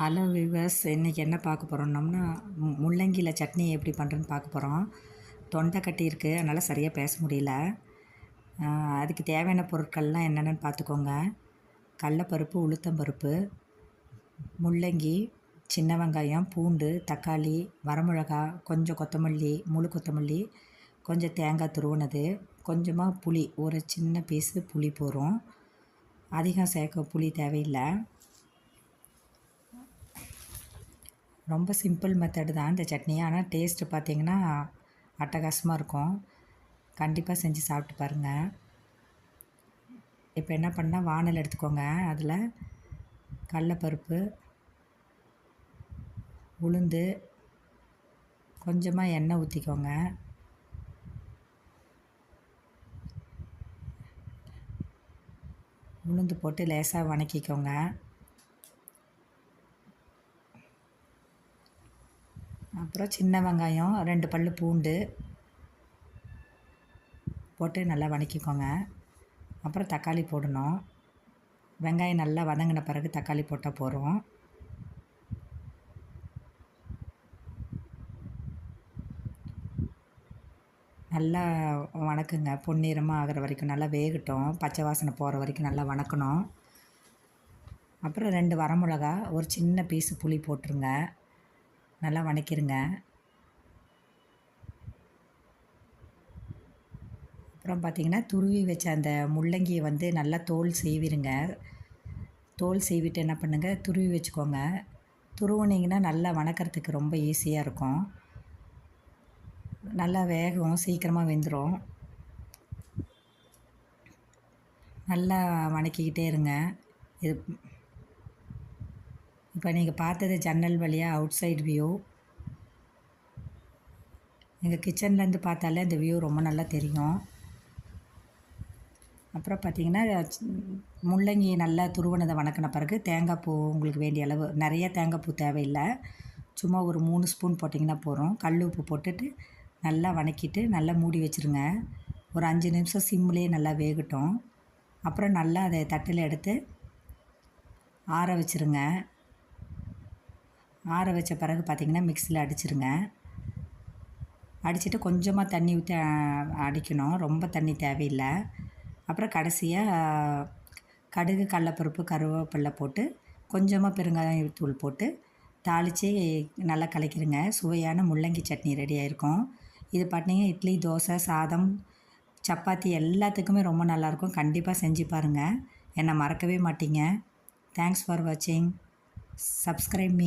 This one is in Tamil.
ஹலோ விவர்ஸ் இன்றைக்கி என்ன பார்க்க போகிறோம்னோம்னா முள்ளங்கியில் சட்னி எப்படி பண்ணுறேன்னு பார்க்க போகிறோம் தொண்டை கட்டி இருக்குது அதனால் சரியாக பேச முடியல. அதுக்கு தேவையான பொருட்கள்லாம் என்னென்னு பார்த்துக்கோங்க. கடலப்பருப்பு உளுத்தம்பருப்பு முள்ளங்கி சின்ன வெங்காயம் பூண்டு தக்காளி வரமிளகா கொஞ்சம் கொத்தமல்லி முழு கொத்தமல்லி கொஞ்சம் தேங்காய் துருவனது கொஞ்சமாக புளி ஒரு சின்ன பீஸு புளி போகிறோம் அதிகம் சேர்க்க புளி தேவையில்லை. ரொம்ப சிம்பிள் மெத்தடு தான் இந்த சட்னி. ஆனால் டேஸ்ட்டு பார்த்திங்கன்னா அட்டகாசமாக இருக்கும். கண்டிப்பாக செஞ்சு சாப்பிட்டு பாருங்கள் இப்போ என்ன பண்ணால் வானல் எடுத்துக்கோங்க. அதில் கடலப்பருப்பு உளுந்து கொஞ்சமாக எண்ணெய் ஊற்றிக்கோங்க உளுந்து போட்டு லேசாக வணக்கிக்கோங்க. அப்புறம் சின்ன வெங்காயம் ரெண்டு பல் பூண்டு போட்டு நல்லா வதக்கிக்கோங்க அப்புறம் தக்காளி போடணும். வெங்காயம் நல்லா வதங்கின பிறகு தக்காளி போட்டால் போகிறோம் நல்லா வணக்குங்க. பொன்னிறமாக ஆகிற வரைக்கும் நல்லா வேகட்டும். பச்சை வாசனை போகிற வரைக்கும் நல்லா வணக்கணும். அப்புறம் ரெண்டு வரமிளகா ஒரு சின்ன பீஸு புளி போட்டுருங்க. நல்லா வணக்கிடுங்க அப்புறம் பார்த்திங்கன்னா துருவி வச்ச அந்த முள்ளங்கியை வந்து நல்லா தோல் சீவிருங்க தோல் செய்விட்டு என்ன பண்ணுங்கள் துருவி வச்சுக்கோங்க. துருவுனீங்கன்னா நல்லா வணக்கிறதுக்கு ரொம்ப ஈஸியாக இருக்கும். நல்லா வேகம் சீக்கிரமாக வெந்துடும் நல்லா வணக்கிக்கிட்டே இருங்க. இது இப்போ நீங்கள் பார்த்தது ஜன்னல் வழியாக அவுட் சைடு வியூ எங்கள் கிச்சன்லேருந்து பார்த்தாலே இந்த வியூ ரொம்ப நல்லா தெரியும். அப்புறம் பார்த்தீங்கன்னா முள்ளங்கி நல்லா துருவனதை வணக்கின பிறகு தேங்காய் பூ உங்களுக்கு வேண்டிய அளவு நிறைய தேங்காய் பூ தேவையில்லை. சும்மா ஒரு மூணு ஸ்பூன் போட்டிங்கன்னா போதும். கல் உப்பு போட்டுட்டு நல்லா வணக்கிட்டு நல்லா மூடி வச்சுருங்க. ஒரு அஞ்சு நிமிஷம் சிம்லேயே நல்லா வேகட்டும். அப்புறம் நல்லா அதை தட்டில் எடுத்து ஆற வச்சுருங்க. ஆற வச்ச பிறகு பார்த்திங்கன்னா மிக்சியில் அடிச்சிருங்க. அடிச்சுட்டு கொஞ்சமாக தண்ணி ஊற்றி அடிக்கணும். ரொம்ப தண்ணி தேவையில்லை. அப்புறம் கடைசியாக கடுகு கடலப்பருப்பு கருவேப்பிலை போட்டு கொஞ்சமாக பெருங்காயம் தூள் போட்டு தாளித்து நல்லா கலக்கிடுங்க சுவையான முள்ளங்கி சட்னி ரெடி ஆயிருக்கும். இது பார்த்தீங்கன்னா இட்லி தோசை சாதம் சப்பாத்தி எல்லாத்துக்குமே ரொம்ப நல்லாயிருக்கும். கண்டிப்பாக செஞ்சு பாருங்கள் என்னை மறக்கவே மாட்டீங்க. தேங்க்ஸ் ஃபார் வாட்சிங் சப்ஸ்கிரைப் மீ